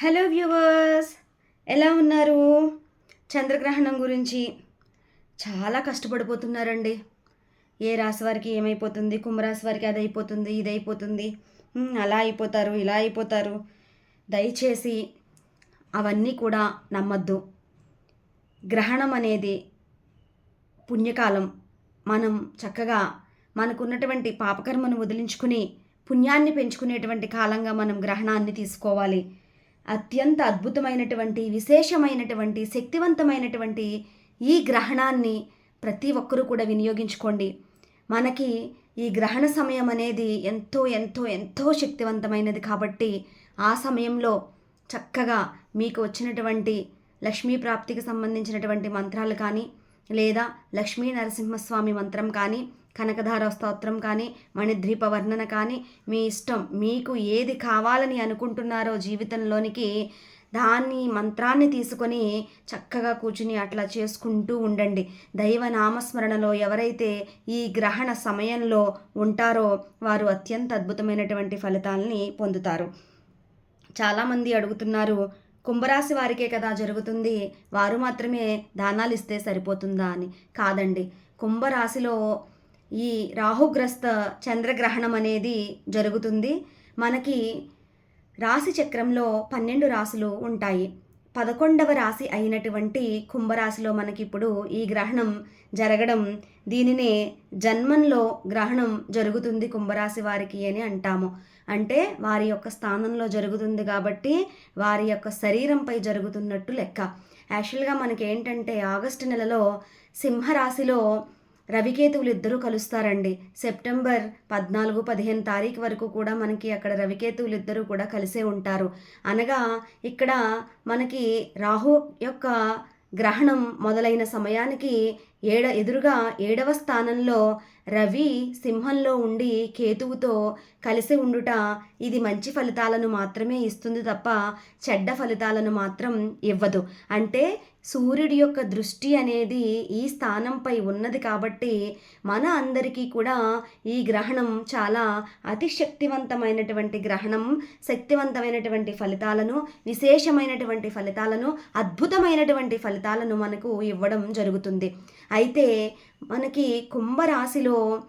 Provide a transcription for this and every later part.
Hello viewers ఎలా ఉన్నారు? చంద్రగ్రహణం గురించి చాలా కష్టపడిపోతున్నారండి. ఏ రాశి వారికి ఏమైపోతుంది? కుంభరాశి వారికి అది అయిపోతుంది ఇది అయిపోతుంది అలా అయిపోతారు ఇలా అయిపోతారు. దయచేసి అవన్నీ కూడా నమ్మద్దు. గ్రహణం అనేది పుణ్యకాలం. మనం చక్కగా మనకున్నటువంటి పాపకర్మను వదిలించుకుని పుణ్యాన్ని పెంచుకునేటువంటి కాలంగా మనం గ్రహణాన్ని తీసుకోవాలి. అత్యంత అద్భుతమైనటువంటి విశేషమైనటువంటి శక్తివంతమైనటువంటి ఈ గ్రహణాన్ని ప్రతి ఒక్కరూ కూడా వినియోగించుకోండి. మనకి ఈ గ్రహణ సమయం అనేది ఎంతో ఎంతో ఎంతో శక్తివంతమైనది కాబట్టి ఆ సమయంలో చక్కగా మీకు వచ్చినటువంటి లక్ష్మీ ప్రాప్తికి సంబంధించినటువంటి మంత్రాలు కానీ లేదా లక్ష్మీ నరసింహస్వామి మంత్రం కానీ కనకధార స్తోత్రం కానీ మణిద్వీప వర్ణన కానీ మీ ఇష్టం. మీకు ఏది కావాలని అనుకుంటున్నారో జీవితంలోనికి దాన్ని మంత్రాన్ని తీసుకొని చక్కగా కూర్చుని అట్లా చేసుకుంటూ ఉండండి. దైవ నామస్మరణలో ఎవరైతే ఈ గ్రహణ సమయంలో ఉంటారో వారు అత్యంత అద్భుతమైనటువంటి ఫలితాలని పొందుతారు. చాలామంది అడుగుతున్నారు కుంభరాశి వారికే కదా జరుగుతుంది వారు మాత్రమే దానాలు ఇస్తే సరిపోతుందా అని. కాదండి. కుంభరాశిలో ఈ రాహుగ్రస్త చంద్రగ్రహణం అనేది జరుగుతుంది. మనకి రాశి చక్రంలో పన్నెండు రాశులు ఉంటాయి. పదకొండవ రాశి అయినటువంటి కుంభరాశిలో మనకి ఇప్పుడు ఈ గ్రహణం జరగడం దీనినే జన్మంలో గ్రహణం జరుగుతుంది కుంభరాశి వారికి అని అంటాము. అంటే వారి యొక్క స్థానంలో జరుగుతుంది కాబట్టి వారి యొక్క శరీరంపై జరుగుతున్నట్టు లెక్క. యాక్చువల్గా మనకి ఏంటంటే ఆగస్టు నెలలో సింహరాశిలో రవికేతువులు ఇద్దరూ కలుస్తారండి. సెప్టెంబర్ పద్నాలుగు పదిహేను తారీఖు వరకు కూడా మనకి అక్కడ రవికేతువులు ఇద్దరూ కూడా కలిసే ఉంటారు. అనగా ఇక్కడ మనకి రాహు యొక్క గ్రహణం మొదలైన సమయానికి ఏడ ఎదురుగా ఏడవ స్థానంలో రవి సింహంలో ఉండి కేతువుతో కలిసి ఉండుట ఇది మంచి ఫలితాలను మాత్రమే ఇస్తుంది తప్ప చెడ్డ ఫలితాలను మాత్రం ఇవ్వదు. అంటే సూర్యుడి యొక్క దృష్టి అనేది ఈ స్థానంపై ఉన్నది కాబట్టి మన అందరికీ కూడా ఈ గ్రహణం చాలా అతి శక్తివంతమైనటువంటి గ్రహణం శక్తివంతమైనటువంటి ఫలితాలను విశేషమైనటువంటి ఫలితాలను అద్భుతమైనటువంటి ఫలితాలను మనకు ఇవ్వడం జరుగుతుంది. అయితే మనకి కుంభరాశిలో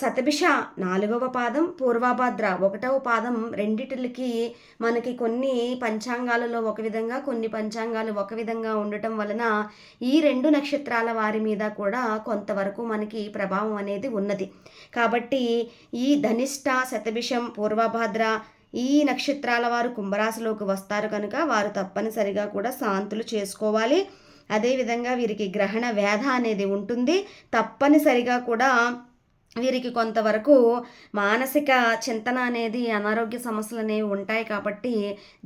శతభిష నాలుగవ పాదం పూర్వభద్ర ఒకటవ పాదం రెండిటికి మనకి కొన్ని పంచాంగాలలో ఒక విధంగా కొన్ని పంచాంగాలు ఒక విధంగా ఉండటం వలన ఈ రెండు నక్షత్రాల వారి మీద కూడా కొంతవరకు మనకి ప్రభావం అనేది ఉన్నది. కాబట్టి ఈ ధనిష్ట శతభిషం పూర్వభద్ర ఈ నక్షత్రాల వారు కుంభరాశిలోకి వస్తారు కనుక వారు తప్పనిసరిగా కూడా శాంతులు చేసుకోవాలి. అదేవిధంగా వీరికి గ్రహణ వేధ అనేది ఉంటుంది. తప్పనిసరిగా కూడా వీరికి కొంతవరకు మానసిక చింతన అనేది అనారోగ్య సమస్యలు అనేవి ఉంటాయి కాబట్టి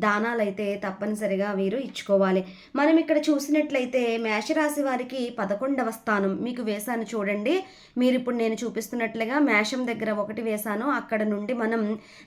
దానాలు అయితే తప్పనిసరిగా వీరు ఇచ్చుకోవాలి. మనం ఇక్కడ చూసినట్లయితే మేషరాశి వారికి పదకొండవ స్థానం. మీకు వేశాను చూడండి. మీరు ఇప్పుడు నేను చూపిస్తున్నట్లుగా మేషం దగ్గర ఒకటి వేశాను. అక్కడ నుండి మనం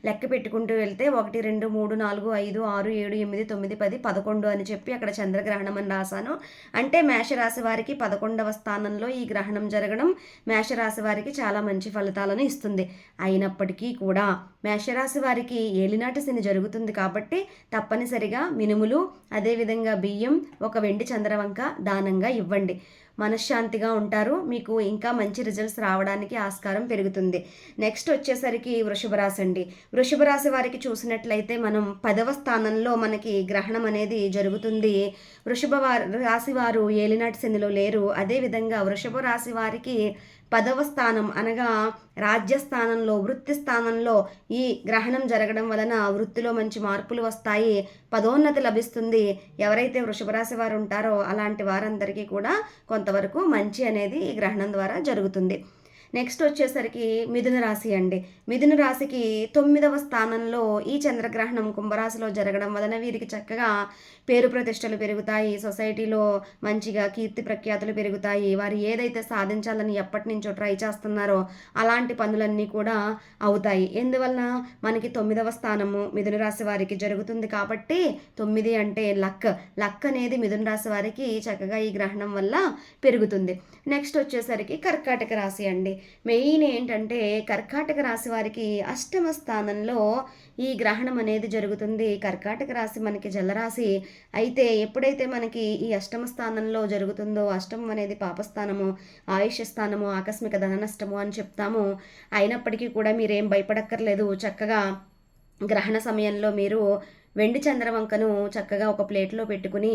లెక్క పెట్టుకుంటూ వెళ్తే ఒకటి రెండు మూడు నాలుగు ఐదు ఆరు ఏడు ఎనిమిది తొమ్మిది పది పదకొండు అని చెప్పి అక్కడ చంద్రగ్రహణం అని రాశాను. అంటే మేషరాశి వారికి పదకొండవ స్థానంలో ఈ గ్రహణం జరగడం మేషరాశి వారికి చాలా మంచి ఫలితాలను ఇస్తుంది. అయినప్పటికీ కూడా మేషరాశి వారికి ఏలినాటి శని జరుగుతుంది కాబట్టి తప్పనిసరిగా మినుములు అదేవిధంగా బియ్యం ఒక వెండి చంద్రవంక దానంగా ఇవ్వండి. మనశ్శాంతిగా ఉంటారు. మీకు ఇంకా మంచి రిజల్ట్స్ రావడానికి ఆస్కారం పెరుగుతుంది. నెక్స్ట్ వచ్చేసరికి వృషభ రాశి అండి. వృషభ రాశి వారికి చూసినట్లయితే మనం పదవ స్థానంలో మనకి గ్రహణం అనేది జరుగుతుంది. వృషభ రాశి వారు ఏలినాటి శనిలో లేరు. అదేవిధంగా వృషభ రాశి వారికి పదవ స్థానం అనగా రాజ్యస్థానంలో వృత్తి స్థానంలో ఈ గ్రహణం జరగడం వలన వృత్తిలో మంచి మార్పులు వస్తాయి. పదోన్నతి లభిస్తుంది. ఎవరైతే వృషభ రాశి వారు ఉంటారో అలాంటి వారందరికీ కూడా కొంత కొంతవరకు మంచి అనేది ఈ గ్రహణం ద్వారా జరుగుతుంది. నెక్స్ట్ వచ్చేసరికి మిథున రాశి అండి. మిథున రాశికి తొమ్మిదవ స్థానంలో ఈ చంద్రగ్రహణం కుంభరాశిలో జరగడం వలన వీరికి చక్కగా పేరు ప్రతిష్టలు పెరుగుతాయి. సొసైటీలో మంచిగా కీర్తి ప్రఖ్యాతులు పెరుగుతాయి. వారు ఏదైతే సాధించాలని ఎప్పటి నుంచో ట్రై చేస్తున్నారో అలాంటి పనులన్నీ కూడా అవుతాయి. ఎందువలన? మనకి తొమ్మిదవ స్థానము మిథున రాశి వారికి జరుగుతుంది కాబట్టి తొమ్మిది అంటే లక్. లక్ అనేది మిథున రాశి వారికి చక్కగా ఈ గ్రహణం వల్ల పెరుగుతుంది. నెక్స్ట్ వచ్చేసరికి కర్కాటక రాశి అండి. మెయిన్ ఏంటంటే కర్కాటక రాశి వారికి అష్టమ స్థానంలో ఈ గ్రహణం అనేది జరుగుతుంది. కర్కాటక రాశి మనకి జలరాశి అయితే ఎప్పుడైతే మనకి ఈ అష్టమ స్థానంలో జరుగుతుందో అష్టమం అనేది పాపస్థానము ఆయుష స్థానము ఆకస్మిక ధన నష్టము అని చెప్తాము. అయినప్పటికీ కూడా మీరేం భయపడక్కర్లేదు. చక్కగా గ్రహణ సమయంలో మీరు వెండి చంద్రవంకను చక్కగా ఒక ప్లేట్లో పెట్టుకుని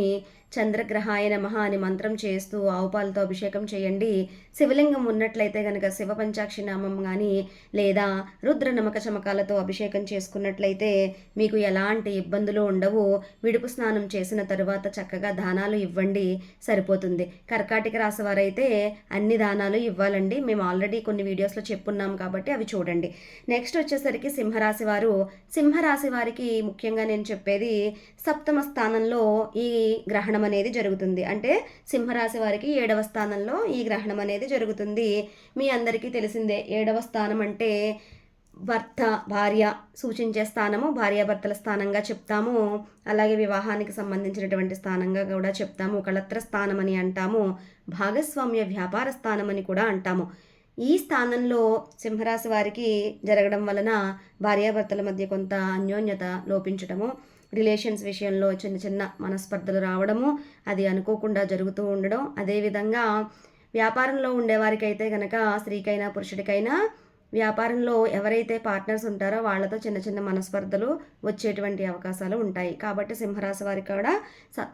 చంద్రగ్రహాయ నమః అని మంత్రం చేస్తూ ఆవుపాలతో అభిషేకం చేయండి. శివలింగం ఉన్నట్లయితే కనుక శివ పంచాక్షి నామం కానీ లేదా రుద్ర నమక చమకాలతో అభిషేకం చేసుకున్నట్లయితే మీకు ఎలాంటి ఇబ్బందులు ఉండవు. విడుపు స్నానం చేసిన తరువాత చక్కగా దానాలు ఇవ్వండి. సరిపోతుంది. కర్కాటక రాశి వారైతే అన్ని దానాలు ఇవ్వాలండి. మేము ఆల్రెడీ కొన్ని వీడియోస్లో చెప్పున్నాం కాబట్టి అవి చూడండి. నెక్స్ట్ వచ్చేసరికి సింహరాశి వారు. సింహరాశి వారికి ముఖ్యంగా నేను చెప్పేది సప్తమ స్థానంలో ఈ గ్రహణం అనేది జరుగుతుంది. అంటే సింహరాశి వారికి ఏడవ స్థానంలో ఈ గ్రహణం అనేది జరుగుతుంది. మీ అందరికీ తెలిసిందే ఏడవ స్థానం అంటే భర్త భార్య సూచించే స్థానము భార్యాభర్తల స్థానంగా చెప్తాము. అలాగే వివాహానికి సంబంధించినటువంటి స్థానంగా కూడా చెప్తాము. కళత్ర స్థానం అని అంటాము. భాగస్వామ్య వ్యాపార స్థానం అని కూడా అంటాము. ఈ స్థానంలో సింహరాశి వారికి జరగడం వలన భార్యాభర్తల మధ్య కొంత అన్యోన్యత లోపించడము రిలేషన్స్ విషయంలో చిన్న చిన్న మనస్పర్ధలు రావడము అది అనుకోకుండా జరుగుతూ ఉండడం. అదేవిధంగా వ్యాపారంలో ఉండేవారికైతే కనుక స్త్రీకైనా పురుషుడికైనా వ్యాపారంలో ఎవరైతే పార్ట్నర్స్ ఉంటారో వాళ్ళతో చిన్న చిన్న మనస్పర్ధలు వచ్చేటువంటి అవకాశాలు ఉంటాయి. కాబట్టి సింహరాశి వారికి కూడా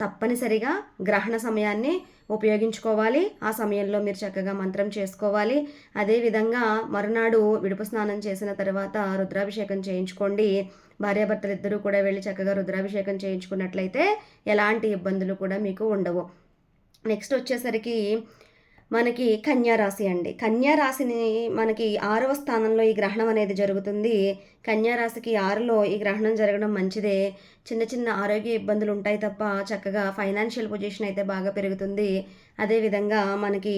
తప్పనిసరిగా గ్రహణ సమయాన్ని ఉపయోగించుకోవాలి. ఆ సమయంలో మీరు చక్కగా మంత్రం చేసుకోవాలి. అదేవిధంగా మరునాడు విడుపు స్నానం చేసిన తర్వాత రుద్రాభిషేకం చేయించుకోండి. భార్యాభర్తలు ఇద్దరూ కూడా వెళ్ళి చక్కగా రుద్రాభిషేకం చేయించుకున్నట్లయితే ఎలాంటి ఇబ్బందులు కూడా మీకు ఉండవు. నెక్స్ట్ వచ్చేసరికి మనకి కన్యారాశి అండి. కన్యారాశిని మనకి ఆరవ స్థానంలో ఈ గ్రహణం అనేది జరుగుతుంది. కన్యారాశికి ఆరులో ఈ గ్రహణం జరగడం మంచిదే. చిన్న చిన్న ఆరోగ్య ఇబ్బందులు ఉంటాయి తప్ప చక్కగా ఫైనాన్షియల్ పొజిషన్ అయితే బాగా పెరుగుతుంది. అదేవిధంగా మనకి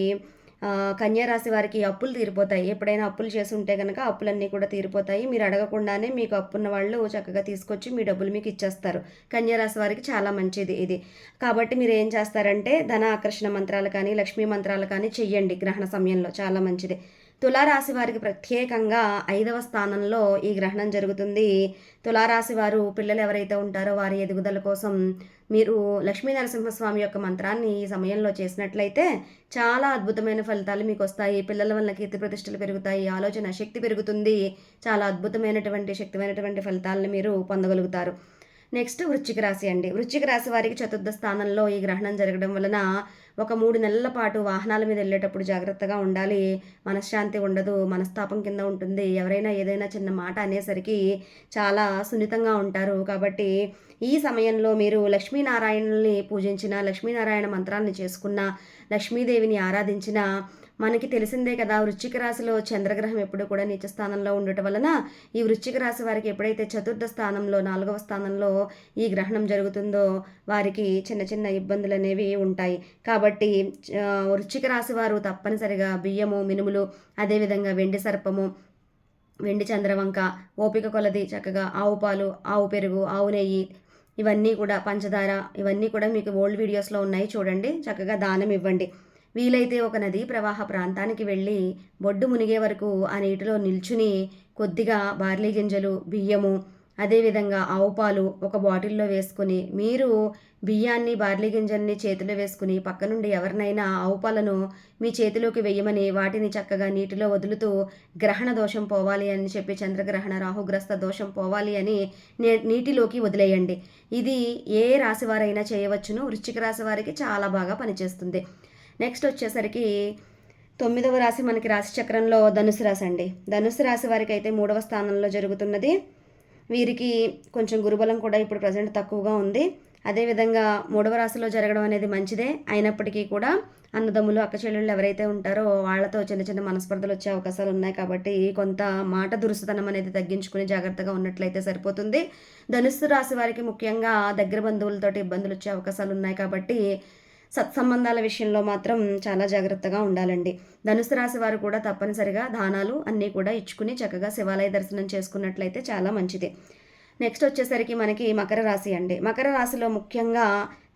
కన్యారాశి వారికి అప్పులు తీరిపోతాయి. ఎప్పుడైనా అప్పులు చేసి ఉంటే కనుక అప్పులన్నీ కూడా తీరిపోతాయి. మీరు అడగకుండానే మీకు అప్పున్న వాళ్ళు చక్కగా తీసుకొచ్చి మీ డబ్బులు మీకు ఇచ్చేస్తారు. కన్యారాశి వారికి చాలా మంచిది ఇది. కాబట్టి మీరు ఏం చేస్తారంటే ధన ఆకర్షణ మంత్రాలు కానీ లక్ష్మీ మంత్రాలు కానీ చెయ్యండి గ్రహణ సమయంలో. చాలా మంచిది. తులారాశి వారికి ప్రత్యేకంగా ఐదవ స్థానంలో ఈ గ్రహణం జరుగుతుంది. తులారాశి వారు పిల్లలు ఎవరైతే ఉంటారో వారి ఎదుగుదల కోసం మీరు లక్ష్మీ నరసింహస్వామి యొక్క మంత్రాన్ని ఈ సమయంలో చేసినట్లయితే చాలా అద్భుతమైన ఫలితాలు మీకు వస్తాయి. పిల్లల వల్ల కీర్తి ప్రతిష్టలు పెరుగుతాయి ఆలోచన శక్తి పెరుగుతుంది. చాలా అద్భుతమైనటువంటి శక్తిమైనటువంటి ఫలితాలను మీరు పొందగలుగుతారు. నెక్స్ట్ వృశ్చిక రాశి అండి. వృశ్చిక రాశి వారికి చతుర్థ స్థానంలో ఈ గ్రహణం జరగడం వలన ఒక మూడు నెలల పాటు వాహనాల మీద వెళ్ళేటప్పుడు జాగ్రత్తగా ఉండాలి. మనశ్శాంతి ఉండదు మనస్తాపం కింద ఉంటుంది. ఎవరైనా ఏదైనా చిన్న మాట అనేసరికి చాలా సున్నితంగా ఉంటారు. కాబట్టి ఈ సమయంలో మీరు లక్ష్మీనారాయణని పూజించిన లక్ష్మీనారాయణ మంత్రాన్ని చేసుకున్న లక్ష్మీదేవిని ఆరాధించిన మనకి తెలిసిందే కదా వృశ్చిక రాశిలో చంద్రగ్రహం ఎప్పుడు కూడా నీచ స్థానంలో ఉండటం వలన ఈ వృశ్చిక రాశి వారికి ఎప్పుడైతే చతుర్థ స్థానంలో నాలుగవ స్థానంలో ఈ గ్రహణం జరుగుతుందో వారికి చిన్న చిన్న ఇబ్బందులు అనేవి ఉంటాయి. కాబట్టి వృశ్చిక రాశి వారు తప్పనిసరిగా బియ్యము మినుములు అదేవిధంగా వెండి సర్పము వెండి చంద్రవంక ఓపిక కొలది చక్కగా ఆవు పాలు ఆవు పెరుగు ఆవు నెయ్యి ఇవన్నీ కూడా పంచదార ఇవన్నీ కూడా మీకు ఓల్డ్ వీడియోస్లో ఉన్నాయి చూడండి. చక్కగా దానం ఇవ్వండి. వీలైతే ఒక నదీ ప్రవాహ ప్రాంతానికి వెళ్ళి బొడ్డు మునిగే వరకు ఆ నీటిలో నిల్చుని కొద్దిగా బార్లీ గింజలు బియ్యము అదేవిధంగా ఆవు పాలు ఒక బాటిల్లో వేసుకుని మీరు బియ్యాన్ని బార్లీ గింజల్ని చేతిలో వేసుకుని పక్క నుండి ఎవరినైనా ఆవు పాలను మీ చేతిలోకి వెయ్యమని వాటిని చక్కగా నీటిలో వదులుతూ గ్రహణ దోషం పోవాలి అని చెప్పి చంద్రగ్రహణ రాహుగ్రస్త దోషం పోవాలి అని నీటిలోకి వదిలేయండి. ఇది ఏ రాశి వారైనా చేయవచ్చును. వృశ్చిక రాశి వారికి చాలా బాగా పనిచేస్తుంది. నెక్స్ట్ వచ్చేసరికి తొమ్మిదవ రాశి మనకి రాశి చక్రంలో ధనుసు రాశి అండి. ధనుసు రాశి వారికి అయితే మూడవ స్థానంలో జరుగుతున్నది. వీరికి కొంచెం గురుబలం కూడా ఇప్పుడు ప్రజెంట్ తక్కువగా ఉంది. అదేవిధంగా మూడవ రాశిలో జరగడం అనేది మంచిదే. అయినప్పటికీ కూడా అన్నదమ్ములు అక్క చెల్లెళ్ళు ఎవరైతే ఉంటారో వాళ్ళతో చిన్న చిన్న మనస్పర్ధలు వచ్చే అవకాశాలు ఉన్నాయి కాబట్టి కొంత మాట దురుసతనం అనేది తగ్గించుకుని జాగ్రత్తగా ఉన్నట్లయితే సరిపోతుంది. ధనుస్సు రాశి వారికి ముఖ్యంగా దగ్గర బంధువులతోటి ఇబ్బందులు వచ్చే అవకాశాలు ఉన్నాయి కాబట్టి సత్సంబంధాల విషయంలో మాత్రం చాలా జాగ్రత్తగా ఉండాలండి. ధనుసు రాశి వారు కూడా తప్పనిసరిగా దానాలు అన్నీ కూడా ఇచ్చుకుని చక్కగా శివాలయ దర్శనం చేసుకున్నట్లయితే చాలా మంచిది. నెక్స్ట్ వచ్చేసరికి మనకి మకర రాశి అండి. మకర రాశిలో ముఖ్యంగా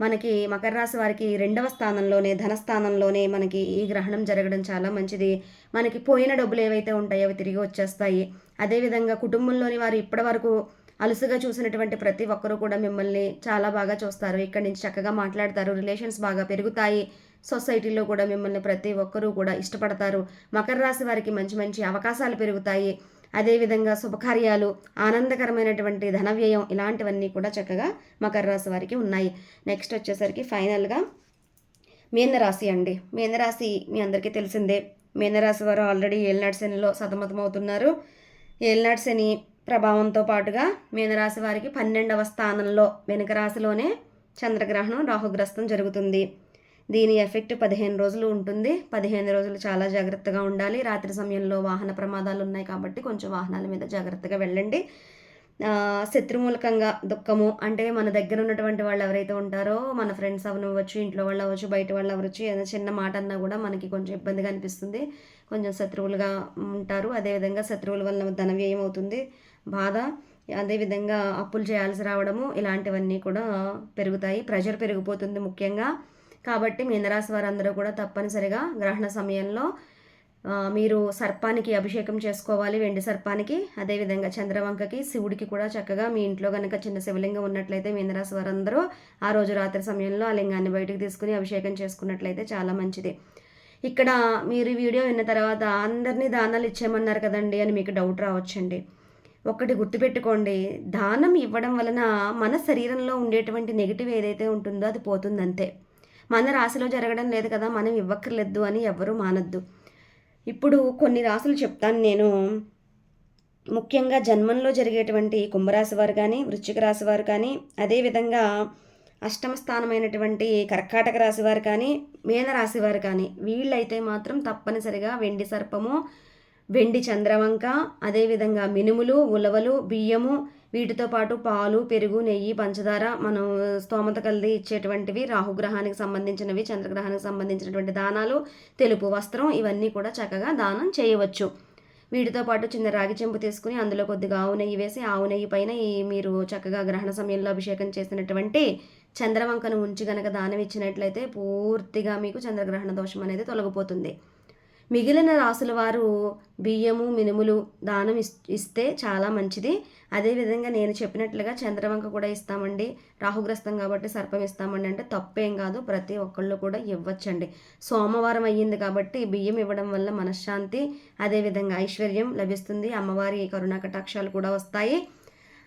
మనకి మకర రాశి వారికి రెండవ స్థానంలోనే ధనస్థానంలోనే మనకి ఈ గ్రహణం జరగడం చాలా మంచిది. మనకి పోయిన డబ్బులు ఏవైతే ఉంటాయో అవి తిరిగి వచ్చేస్తాయి. అదేవిధంగా కుటుంబంలోని వారు ఇప్పటి వరకు అలుసుగా చూసినటువంటి ప్రతి ఒక్కరూ కూడా మిమ్మల్ని చాలా బాగా చూస్తారు. ఇక్కడి నుంచి చక్కగా మాట్లాడతారు. రిలేషన్స్ బాగా పెరుగుతాయి. సొసైటీలో కూడా మిమ్మల్ని ప్రతి ఒక్కరూ కూడా ఇష్టపడతారు. మకర రాశి వారికి మంచి మంచి అవకాశాలు పెరుగుతాయి. అదేవిధంగా శుభకార్యాలు ఆనందకరమైనటువంటి ధన వ్యయం ఇలాంటివన్నీ కూడా చక్కగా మకర రాశి వారికి ఉన్నాయి. నెక్స్ట్ వచ్చేసరికి ఫైనల్గా మీనరాశి అండి. మీనరాశి మీ అందరికీ తెలిసిందే. మీనరాశి వారు ఆల్రెడీ ఏలినాడు శనిలో సతమతమవుతున్నారు. ఏలినాడు శని ప్రభావంతో పాటుగా మీనరాశి వారికి పన్నెండవ స్థానంలో వెనుక రాశిలోనే చంద్రగ్రహణం రాహుగ్రస్తం జరుగుతుంది. దీని ఎఫెక్ట్ పదిహేను రోజులు ఉంటుంది. పదిహేను రోజులు చాలా జాగ్రత్తగా ఉండాలి. రాత్రి సమయంలో వాహన ప్రమాదాలు ఉన్నాయి కాబట్టి కొంచెం వాహనాల మీద జాగ్రత్తగా వెళ్ళండి. శత్రుమూలకంగా దుఃఖము అంటే మన దగ్గర ఉన్నటువంటి వాళ్ళు ఎవరైతే ఉంటారో మన ఫ్రెండ్స్ అవనవచ్చు ఇంట్లో వాళ్ళు అవ్వచ్చు బయట వాళ్ళు అవ్వచ్చు ఏదైనా చిన్న మాట అన్నా కూడా మనకి కొంచెం ఇబ్బందిగా అనిపిస్తుంది. కొంచెం శత్రువులుగా ఉంటారు. అదేవిధంగా శత్రువుల వల్ల ధన వ్యయం అవుతుంది. బాధ అదేవిధంగా అప్పులు చేయాల్సి రావడము ఇలాంటివన్నీ కూడా పెరుగుతాయి. ప్రెషర్ పెరిగిపోతుంది ముఖ్యంగా. కాబట్టి మీనరాశి వారందరూ కూడా తప్పనిసరిగా గ్రహణ సమయంలో మీరు సర్పానికి అభిషేకం చేసుకోవాలి వెండి సర్పానికి. అదేవిధంగా చంద్రవంకకి శివుడికి కూడా చక్కగా మీ ఇంట్లో కనుక చిన్న శివలింగం ఉన్నట్లయితే మీనరాశి వారందరూ ఆ రోజు రాత్రి సమయంలో ఆ లింగాన్ని బయటకు తీసుకుని అభిషేకం చేసుకున్నట్లయితే చాలా మంచిది. ఇక్కడ మీరు వీడియో విన్న తర్వాత అందరినీ దానాలు ఇచ్చేయమన్నారు కదండి అని మీకు డౌట్ రావచ్చండి. ఒకటి గుర్తుపెట్టుకోండి. దానం ఇవ్వడం వలన మన శరీరంలో ఉండేటువంటి నెగిటివ్ ఏదైతే ఉంటుందో అది పోతుందంతే. మన రాశిలో జరగడం లేదు కదా మనం ఇవ్వక్కర్లేదు అని ఎవ్వరూ మానద్దు. ఇప్పుడు కొన్ని రాసులు చెప్తాను నేను. ముఖ్యంగా జన్మంలో జరిగేటువంటి కుంభరాశి వారు కానీ వృశ్చిక రాశి వారు కానీ అదేవిధంగా అష్టమ స్థానమైనటువంటి కర్కాటక రాశి వారు కానీ మీన రాశి వారు కానీ వీళ్ళైతే మాత్రం తప్పనిసరిగా వెండి సర్పము వెండి చంద్రవంక అదేవిధంగా మినుములు ఉలవలు బియ్యము వీటితో పాటు పాలు పెరుగు నెయ్యి పంచదార మనం స్తోమత కలిది ఇచ్చేటువంటివి రాహుగ్రహానికి సంబంధించినవి చంద్రగ్రహానికి సంబంధించినటువంటి దానాలు తెలుపు వస్త్రం ఇవన్నీ కూడా చక్కగా దానం చేయవచ్చు. వీటితో పాటు చిన్న రాగి చెంపు తీసుకుని అందులో కొద్దిగా ఆవు నెయ్యి వేసి ఆవు నెయ్యి పైన ఈ మీరు చక్కగా గ్రహణ సమయంలో అభిషేకం చేసినటువంటి చంద్రవంకను ఉంచి గనక దానం ఇచ్చినట్లయితే పూర్తిగా మీకు చంద్రగ్రహణ దోషం అనేది తొలగిపోతుంది. మిగిలిన రాసుల వారు బియ్యము మినుములు దానం ఇస్తే చాలా మంచిది. అదేవిధంగా నేను చెప్పినట్లుగా చంద్రవంక కూడా ఇస్తామండి. రాహుగ్రస్తం కాబట్టి సర్పం ఇస్తామండి అంటే తప్పేం కాదు. ప్రతి ఒక్కళ్ళు కూడా ఇవ్వచ్చండి. సోమవారం అయ్యింది కాబట్టి బియ్యం ఇవ్వడం వల్ల మనశ్శాంతి అదేవిధంగా ఐశ్వర్యం లభిస్తుంది. అమ్మవారి కరుణా కటాక్షాలు కూడా వస్తాయి.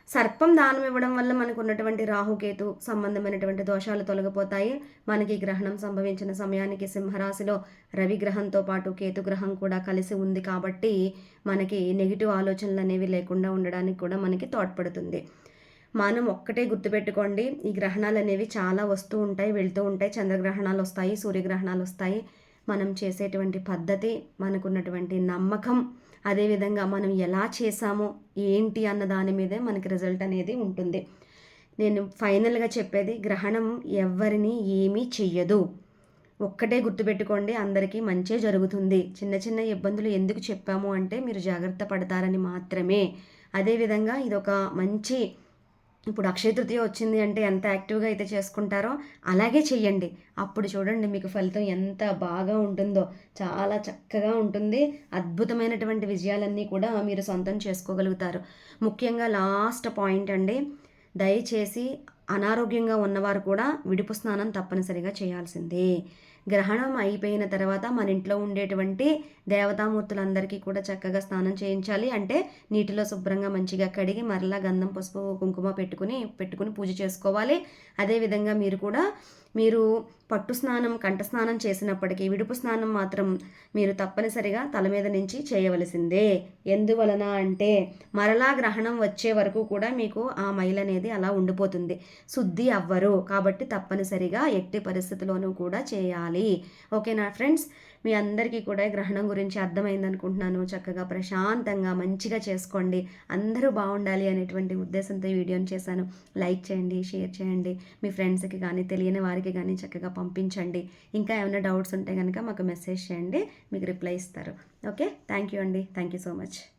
సర్పం దానం ఇవ్వడం వల్ల మనకు ఉన్నటువంటి రాహుకేతు సంబంధమైనటువంటి దోషాలు తొలగిపోతాయి. మనకి గ్రహణం సంభవించిన సమయానికి సింహరాశిలో రవి గ్రహంతో పాటు కేతు గ్రహం కూడా కలిసి ఉంది కాబట్టి మనకి నెగిటివ్ ఆలోచనలు అనేవి లేకుండా ఉండడానికి కూడా మనకి తోడ్పడుతుంది. మనం ఒక్కటే గుర్తుపెట్టుకోండి ఈ గ్రహణాలు అనేవి చాలా వస్తూ ఉంటాయి వెళ్తూ ఉంటాయి. చంద్రగ్రహణాలు వస్తాయి సూర్యగ్రహణాలు వస్తాయి. మనం చేసేటువంటి పద్ధతి మనకున్నటువంటి నమ్మకం అదేవిధంగా మనం ఎలా చేసామో ఏంటి అన్న దాని మీదే మనకి రిజల్ట్ అనేది ఉంటుంది. నేను ఫైనల్గా చెప్పేది గ్రహణం ఎవరిని ఏమీ చెయ్యదు. ఒక్కటే గుర్తుపెట్టుకోండి అందరికీ మంచే జరుగుతుంది. చిన్న చిన్న ఇబ్బందులు ఎందుకు చెప్పాము అంటే మీరు జాగ్రత్త పడతారని మాత్రమే. అదేవిధంగా ఇది ఒక మంచి ఇప్పుడు అక్షయ తృతీయ వచ్చింది అంటే ఎంత యాక్టివ్గా అయితే చేసుకుంటారో అలాగే చెయ్యండి. అప్పుడు చూడండి మీకు ఫలితం ఎంత బాగా ఉంటుందో. చాలా చక్కగా ఉంటుంది. అద్భుతమైనటువంటి విజయాలన్నీ కూడా మీరు సొంతం చేసుకోగలుగుతారు. ముఖ్యంగా లాస్ట్ పాయింట్ అండి. దయచేసి అనారోగ్యంగా ఉన్నవారు కూడా విడుపు స్నానం తప్పనిసరిగా చేయాల్సిందే. గ్రహణం అయిపోయిన తర్వాత మన ఇంట్లో ఉండేటువంటి దేవతామూర్తులందరికీ కూడా చక్కగా స్నానం చేయించాలి. అంటే నీటిలో శుభ్రంగా మంచిగా కడిగి మరలా గంధం పసుపు కుంకుమ పెట్టుకుని పెట్టుకుని పూజ చేసుకోవాలి. అదేవిధంగా మీరు కూడా మీరు పట్టు స్నానం కంఠ స్నానం చేసినప్పటికీ విడుపు స్నానం మాత్రం మీరు తప్పనిసరిగా తల మీద నుంచి చేయవలసిందే. ఎందువలన అంటే మరలా గ్రహణం వచ్చే వరకు కూడా మీకు ఆ మైల్ అనేది అలా ఉండిపోతుంది. శుద్ధి అవ్వరు. కాబట్టి తప్పనిసరిగా ఎట్టి పరిస్థితిలోనూ కూడా చేయాలి. ఓకేనా ఫ్రెండ్స్? మీ అందరికీ కూడా గ్రహణం గురించి అర్థమైంది అనుకుంటున్నాను చక్కగా ప్రశాంతంగా మంచిగా చేసుకోండి. అందరూ బాగుండాలి అనేటువంటి ఉద్దేశంతో వీడియోని చేశాను. లైక్ చేయండి షేర్ చేయండి. మీ ఫ్రెండ్స్కి కానీ తెలియని వారికి కానీ చక్కగా పంపించండి. ఇంకా ఏమైనా డౌట్స్ ఉంటే కనుక మాకు మెసేజ్ చేయండి. మీకు రిప్లై ఇస్తారు. ఓకే? థ్యాంక్ యూ అండి. Thank you so much.